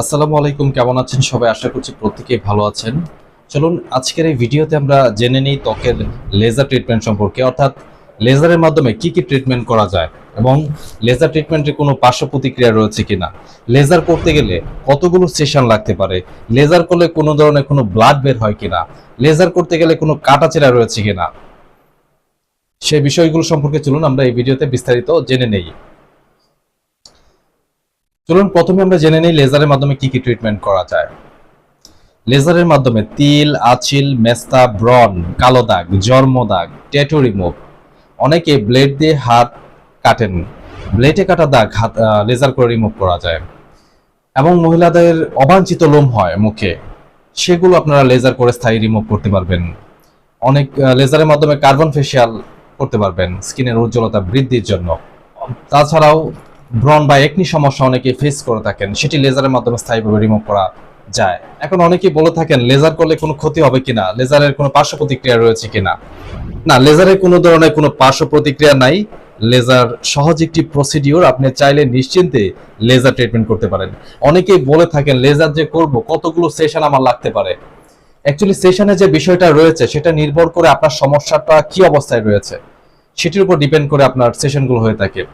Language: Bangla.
আসসালামু আলাইকুম, কেমন আছেন সবাই? আশা করছি প্রত্যেকেই ভালো আছেন। চলুন, আজকের এই ভিডিওতে আমরা জেনে নিই ত্বকের লেজার ট্রিটমেন্ট সম্পর্কে। অর্থাৎ লেজারের মাধ্যমে কি কি ট্রিটমেন্ট করা যায় এবং লেজার ট্রিটমেন্টের কোনো পার্শ্ব প্রতিক্রিয়া রয়েছে কিনা? লেজার করতে গেলে কতগুলো সেশন লাগতে পারে? লেজার করলে কোনো ধরনের কোনো ব্লাড বের হয় কিনা? লেজার করতে গেলে কোনো কাটাচেরা রয়েছে কিনা? সেই বিষয়গুলো সম্পর্কে চলুন, আমরা এই ভিডিওতে বিস্তারিত জেনে নেই। চলুন প্রথমে আমরা জেনে নিই লেজারের মাধ্যমে কি কি ট্রিটমেন্ট করা যায়। লেজারের মাধ্যমে তিল, আচিল, মেস্তা ব্রন কালো দাগ, জন্ম দাগ ট্যাটু রিমুভ অনেকে ব্লেড দিয়ে হাত কাটেন। ব্লেডে কাটা দাগ হাত লেজার করে রিমুভ করা যায়। এবং মহিলাদের অবাঞ্ছিত লোম হয় মুখে। সেগুলো আপনারা লেজার করে স্থায়ী রিমুভ করতে পারবেন। অনেক লেজারের মাধ্যমে কার্বন ফেসিয়াল করতে পারবেন। স্কিনের উজ্জ্বলতা বৃদ্ধির জন্য। তাছাড়াও ব্রন বা একনি সমস্যা অনেকে ফেস করে থাকেন। সেটি লেজারের মাধ্যমে স্থায়ীভাবে রিমুভ করা যায়। এখন অনেকেই বলে থাকেন লেজার করলে কোনো ক্ষতি হবে কিনা? লেজারের কোনো পার্শ্ব প্রতিক্রিয়া রয়েছে কিনা? না লেজারের কোনো ধরনের কোনো পার্শ্ব প্রতিক্রিয়া নাই। লেজার সহজ একটি প্রসিডিওর আপনি চাইলে নিশ্চিন্তে লেজার ট্রিটমেন্ট করতে পারেন। অনেকেই বলে থাকেন লেজার যে করব, কতগুলো সেশন আমার লাগতে পারে? অ্যাকচুয়ালি সেশনে যে বিষয়টা রয়েছে, সেটা নির্ভর করে আপনার সমস্যাটা কি অবস্থায় রয়েছে। সেটির উপর ডিপেন্ড করে আপনার সেশনগুলো হয়ে থাকে।